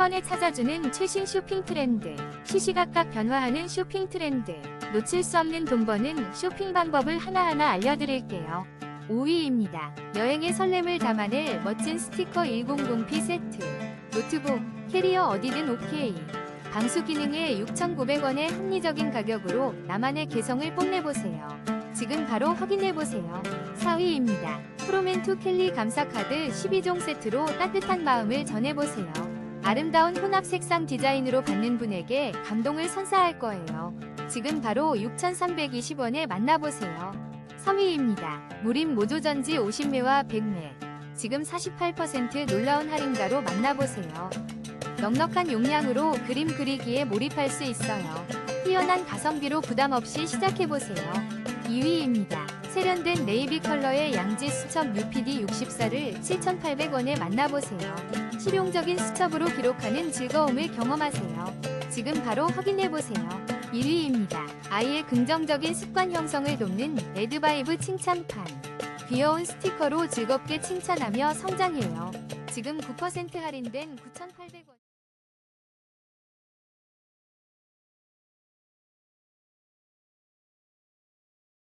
번에 찾아주는 최신 쇼핑 트렌드, 시시각각 변화하는 쇼핑 트렌드, 놓칠 수 없는 돈 버는 쇼핑 방법을 하나하나 알려드릴게요. 5위입니다. 여행의 설렘을 담아낼 멋진 스티커 100p 세트. 노트북, 캐리어 어디든 오케이. 방수 기능에 6,900원의 합리적인 가격으로 나만의 개성을 뽐내보세요. 지금 바로 확인해보세요. 4위입니다. 프로맨2 켈리 감사 카드 12종 세트로 따뜻한 마음을 전해보세요. 아름다운 혼합 색상 디자인으로 받는 분에게 감동을 선사할 거예요. 지금 바로 6,320원에 만나보세요. 3위입니다. 무림 모조전지 50매와 100매. 지금 48% 놀라운 할인가로 만나보세요. 넉넉한 용량으로 그림 그리기에 몰입할 수 있어요. 뛰어난 가성비로 부담 없이 시작해보세요. 2위입니다. 세련된 네이비 컬러의 양지 수첩 UPD 64를 7,800원에 만나보세요. 실용적인 수첩으로 기록하는 즐거움을 경험하세요. 지금 바로 확인해보세요. 1위입니다. 아이의 긍정적인 습관 형성을 돕는 레드바이브 칭찬판. 귀여운 스티커로 즐겁게 칭찬하며 성장해요. 지금 9% 할인된 9,800원.